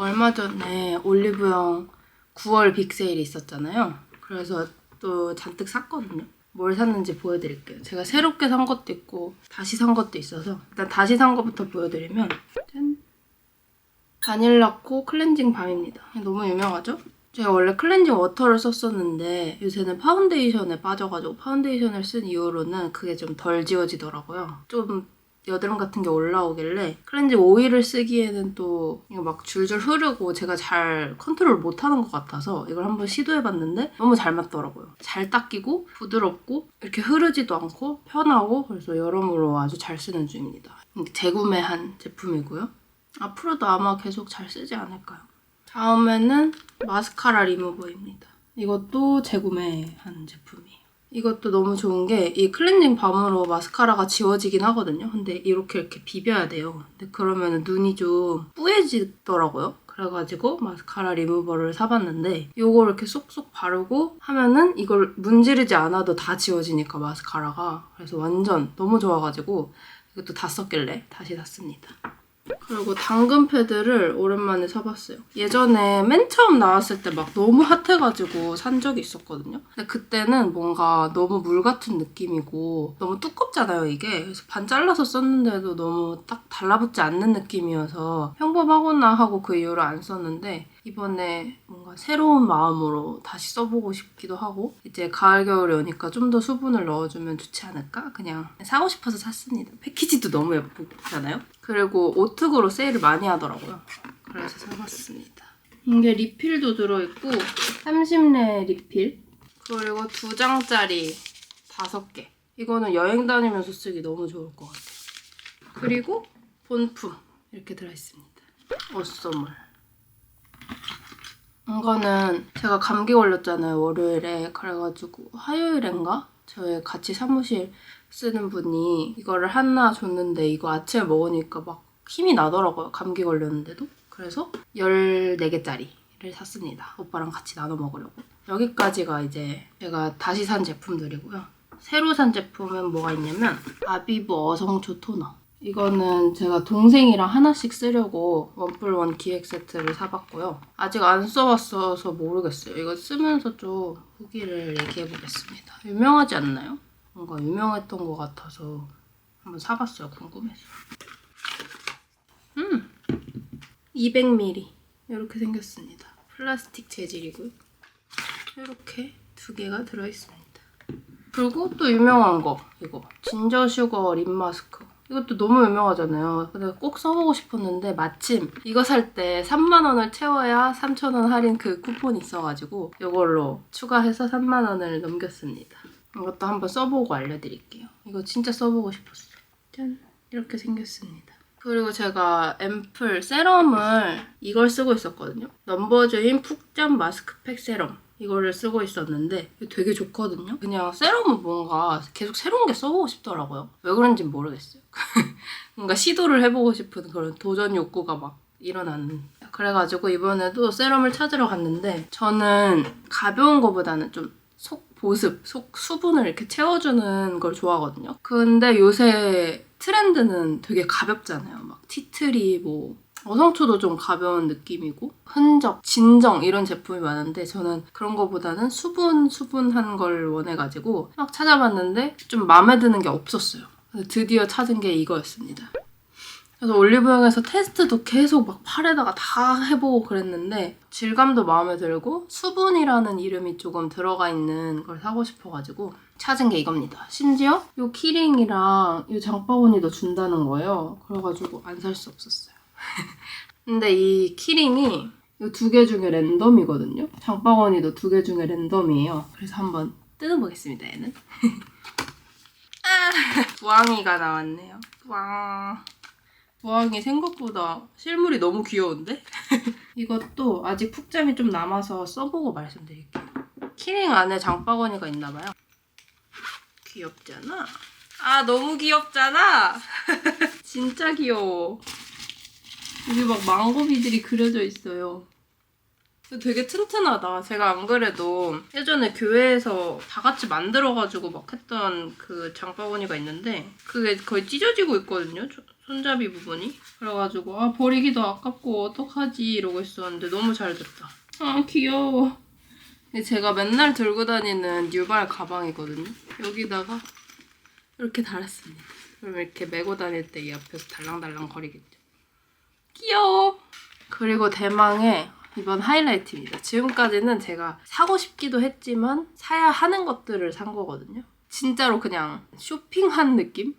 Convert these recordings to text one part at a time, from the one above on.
얼마 전에 올리브영 9월 빅세일이 있었잖아요. 그래서 또 잔뜩 샀거든요. 뭘 샀는지 보여드릴게요. 제가 새롭게 산 것도 있고 다시 산 것도 있어서 일단 다시 산 것부터 보여드리면 짠! 바닐라코 클렌징 밤입니다. 너무 유명하죠? 제가 원래 클렌징 워터를 썼었는데 요새는 파운데이션에 빠져가지고 파운데이션을 쓴 이후로는 그게 좀 덜 지워지더라고요. 좀 여드름 같은 게 올라오길래 클렌징 오일을 쓰기에는 또 이거 막 줄줄 흐르고 제가 잘 컨트롤 못하는 것 같아서 이걸 한번 시도해봤는데 너무 잘 맞더라고요. 잘 닦이고 부드럽고 이렇게 흐르지도 않고 편하고 그래서 여러모로 아주 잘 쓰는 중입니다. 재구매한 제품이고요. 앞으로도 아마 계속 잘 쓰지 않을까요? 다음에는 마스카라 리무버입니다. 이것도 재구매한 제품이에요. 이것도 너무 좋은 게 이 클렌징 밤으로 마스카라가 지워지긴 하거든요. 근데 이렇게 이렇게 비벼야 돼요. 근데 그러면 눈이 좀 뿌얘지더라고요. 그래가지고 마스카라 리무버를 사봤는데 이걸 이렇게 쏙쏙 바르고 하면은 이걸 문지르지 않아도 다 지워지니까 마스카라가 그래서 완전 너무 좋아가지고 이것도 다 썼길래 다시 샀습니다. 그리고 당근 패드를 오랜만에 사봤어요. 예전에 맨 처음 나왔을 때 막 너무 핫해가지고 산 적이 있었거든요. 근데 그때는 뭔가 너무 물 같은 느낌이고 너무 두껍잖아요, 이게. 그래서 반 잘라서 썼는데도 너무 딱 달라붙지 않는 느낌이어서 평범하구나 하고 그 이후로 안 썼는데 이번에 뭔가 새로운 마음으로 다시 써보고 싶기도 하고 이제 가을 겨울이 오니까 좀 더 수분을 넣어주면 좋지 않을까? 그냥 사고 싶어서 샀습니다. 패키지도 너무 예쁘잖아요? 그리고 오특으로 세일을 많이 하더라고요. 그래서 사봤습니다. 이게 리필도 들어있고 30례 리필. 그리고 두 장짜리 다섯 개. 이거는 여행 다니면서 쓰기 너무 좋을 것 같아요. 그리고 본품 이렇게 들어있습니다. 옷소물 이거는 제가 감기 걸렸잖아요 월요일에. 그래가지고 화요일인가? 저희 같이 사무실 쓰는 분이 이거를 하나 줬는데 이거 아침에 먹으니까 막 힘이 나더라고요 감기 걸렸는데도. 그래서 14개짜리를 샀습니다. 오빠랑 같이 나눠 먹으려고. 여기까지가 이제 제가 다시 산 제품들이고요. 새로 산 제품은 뭐가 있냐면 아비브 어성초 토너 이거는 제가 동생이랑 하나씩 쓰려고 원뿔원 기획 세트를 사봤고요. 아직 안 써봤어서 모르겠어요. 이거 쓰면서 좀 후기를 얘기해보겠습니다. 유명하지 않나요? 뭔가 유명했던 것 같아서 한번 사봤어요. 궁금해서. 음! 200ml 이렇게 생겼습니다. 플라스틱 재질이고요. 이렇게 두 개가 들어있습니다. 그리고 또 유명한 거 이거 진저 슈거 립 마스크 이것도 너무 유명하잖아요. 근데 꼭 써보고 싶었는데 마침 이거 살 때 3만 원을 채워야 3천 원 할인 그 쿠폰이 있어가지고 이걸로 추가해서 3만 원을 넘겼습니다. 이것도 한번 써보고 알려드릴게요. 이거 진짜 써보고 싶었어. 짠 이렇게 생겼습니다. 그리고 제가 앰플 세럼을 이걸 쓰고 있었거든요. 넘버주인 푹잠 마스크팩 세럼. 이거를 쓰고 있었는데 되게 좋거든요. 그냥 세럼은 뭔가 계속 새로운 게 써보고 싶더라고요. 왜 그런지 모르겠어요. 뭔가 시도를 해보고 싶은 그런 도전 욕구가 막 일어나는. 그래가지고 이번에도 세럼을 찾으러 갔는데 저는 가벼운 거보다는 좀 속 보습, 속 수분을 이렇게 채워주는 걸 좋아하거든요. 근데 요새 트렌드는 되게 가볍잖아요. 막 티트리 뭐 어성초도 좀 가벼운 느낌이고 흔적, 진정 이런 제품이 많은데 저는 그런 거보다는 수분 수분한 걸 원해가지고 막 찾아봤는데 좀 마음에 드는 게 없었어요. 드디어 찾은 게 이거였습니다. 그래서 올리브영에서 테스트도 계속 막 팔에다가 다 해보고 그랬는데 질감도 마음에 들고 수분이라는 이름이 조금 들어가 있는 걸 사고 싶어가지고 찾은 게 이겁니다. 심지어 이 키링이랑 이 장바구니도 준다는 거예요. 그래가지고 안 살 수 없었어요. 근데 이 키링이 이 두 개 중에 랜덤이거든요. 장바구니도 두 개 중에 랜덤이에요. 그래서 한번 뜯어보겠습니다, 얘는. 아, 부항이가 나왔네요. 부항. 부항이 생각보다 실물이 너무 귀여운데? 이것도 아직 푹잠이 좀 남아서 써보고 말씀드릴게요. 키링 안에 장바구니가 있나봐요. 귀엽잖아? 아, 너무 귀엽잖아? 진짜 귀여워. 여기 막 망고비들이 그려져 있어요. 되게 튼튼하다. 제가 안 그래도 예전에 교회에서 다 같이 만들어가지고 막 했던 그 장바구니가 있는데 그게 거의 찢어지고 있거든요. 저- 손잡이 부분이 그래가지고 아 버리기도 아깝고 어떡하지 이러고 있었는데 너무 잘 됐다 아 귀여워 제가 맨날 들고 다니는 뉴발 가방이거든요 여기다가 이렇게 달았습니다 그럼 이렇게 메고 다닐 때 이 앞에서 달랑달랑 거리겠죠 귀여워 그리고 대망의 이번 하이라이트입니다. 지금까지는 제가 사고 싶기도 했지만 사야 하는 것들을 산 거거든요. 진짜로 그냥 쇼핑한 느낌은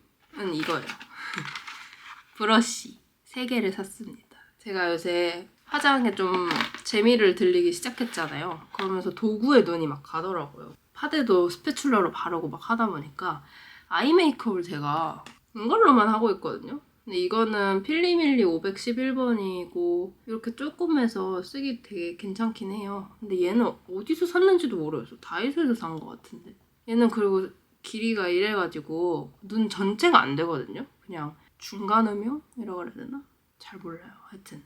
이거예요. 브러쉬 3개를 샀습니다. 제가 요새 화장에 좀 재미를 들리기 시작했잖아요. 그러면서 도구에 눈이 막 가더라고요. 파데도 스패츌러로 바르고 막 하다 보니까 아이 메이크업을 제가 이걸로만 하고 있거든요. 근데 이거는 필리밀리 511번이고 이렇게 조금해서 쓰기 되게 괜찮긴 해요. 근데 얘는 어디서 샀는지도 모르겠어. 다이소에서 산 것 같은데. 얘는 그리고 길이가 이래가지고 눈 전체가 안 되거든요. 그냥 중간 음영이라고 그래야 되나? 잘 몰라요. 하여튼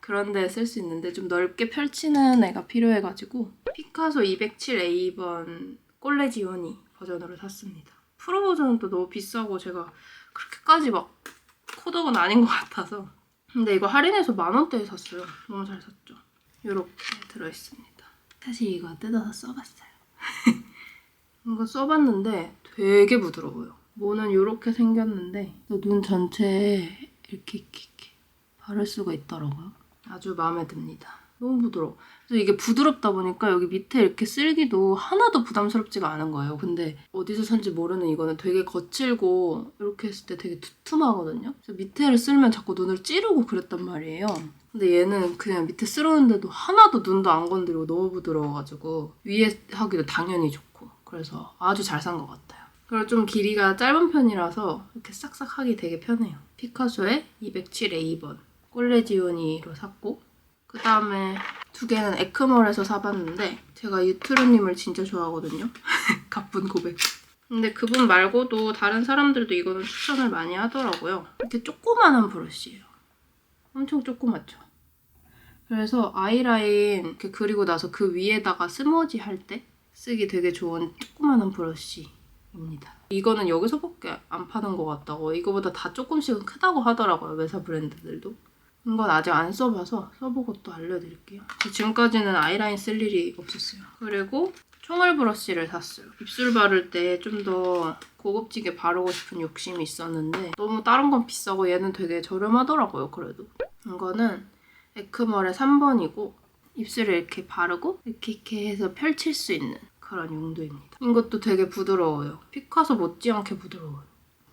그런데 쓸 수 있는데 좀 넓게 펼치는 애가 필요해가지고 피카소 207A번 꼴레지오니 버전으로 샀습니다. 프로 버전은 또 너무 비싸고 제가 그렇게까지 막 코덕은 아닌 것 같아서 근데 이거 할인해서 만 원대에 샀어요. 너무 잘 샀죠. 이렇게 들어 있습니다. 사실 이거 뜯어서 써봤어요. 이거 써봤는데 되게 부드러워요. 모는 이렇게 생겼는데 눈 전체에 이렇게, 이렇게, 이렇게 바를 수가 있더라고요. 아주 마음에 듭니다. 너무 부드러워. 그래서 이게 부드럽다 보니까 여기 밑에 이렇게 쓸기도 하나도 부담스럽지가 않은 거예요. 근데 어디서 산지 모르는 이거는 되게 거칠고 이렇게 했을 때 되게 두툼하거든요. 그래서 밑에를 쓸면 자꾸 눈을 찌르고 그랬단 말이에요. 근데 얘는 그냥 밑에 쓸었는데도 하나도 눈도 안 건드리고 너무 부드러워가지고 위에 하기도 당연히 좋고 그래서 아주 잘 산 것 같아요. 그리고 좀 길이가 짧은 편이라서 이렇게 싹싹 하기 되게 편해요. 피카소의 207A번 꼴레지오니로 샀고 그 다음에 두 개는 에크멀에서 사봤는데 제가 유트루님을 진짜 좋아하거든요. 가쁜 고백. 근데 그분 말고도 다른 사람들도 이거는 추천을 많이 하더라고요. 이렇게 조그만한 브러쉬예요. 엄청 조그맣죠? 그래서 아이라인 이렇게 그리고 나서 그 위에다가 스머지 할 때 쓰기 되게 좋은 조그만한 브러쉬입니다. 이거는 여기서밖에 안 파는 것 같다고 이거보다 다 조금씩은 크다고 하더라고요. 외사 브랜드들도. 이건 아직 안 써봐서 써보고 또 알려드릴게요. 저 지금까지는 아이라인 쓸 일이 없었어요. 그리고 총알 브러쉬를 샀어요. 입술 바를 때 좀 더 고급지게 바르고 싶은 욕심이 있었는데 너무 다른 건 비싸고 얘는 되게 저렴하더라고요. 그래도 이거는 에크멀의 3번이고 입술에 이렇게 바르고 이렇게 이렇게 해서 펼칠 수 있는 그런 용도입니다. 이것도 되게 부드러워요. 피카소 못지않게 부드러워요.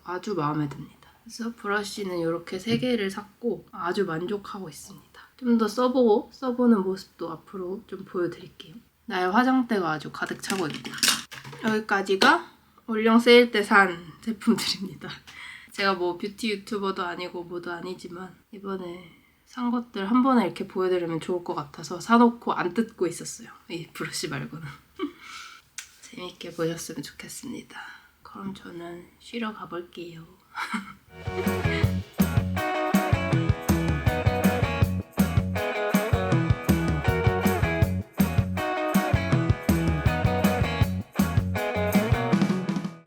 아주 마음에 듭니다. 그래서 브러쉬는 이렇게 3개를 샀고 아주 만족하고 있습니다. 좀 더 써보고 써보는 모습도 앞으로 좀 보여드릴게요. 나의 화장대가 아주 가득 차고 있고 여기까지가 올영 세일 때 산 제품들입니다. 제가 뭐 뷰티 유튜버도 아니고 뭐도 아니지만 이번에 산 것들 한 번에 이렇게 보여드리면 좋을 것 같아서 사놓고 안 뜯고 있었어요. 이 브러쉬 말고는. 재밌게 보셨으면 좋겠습니다. 그럼 저는 쉬러 가볼게요. 哈。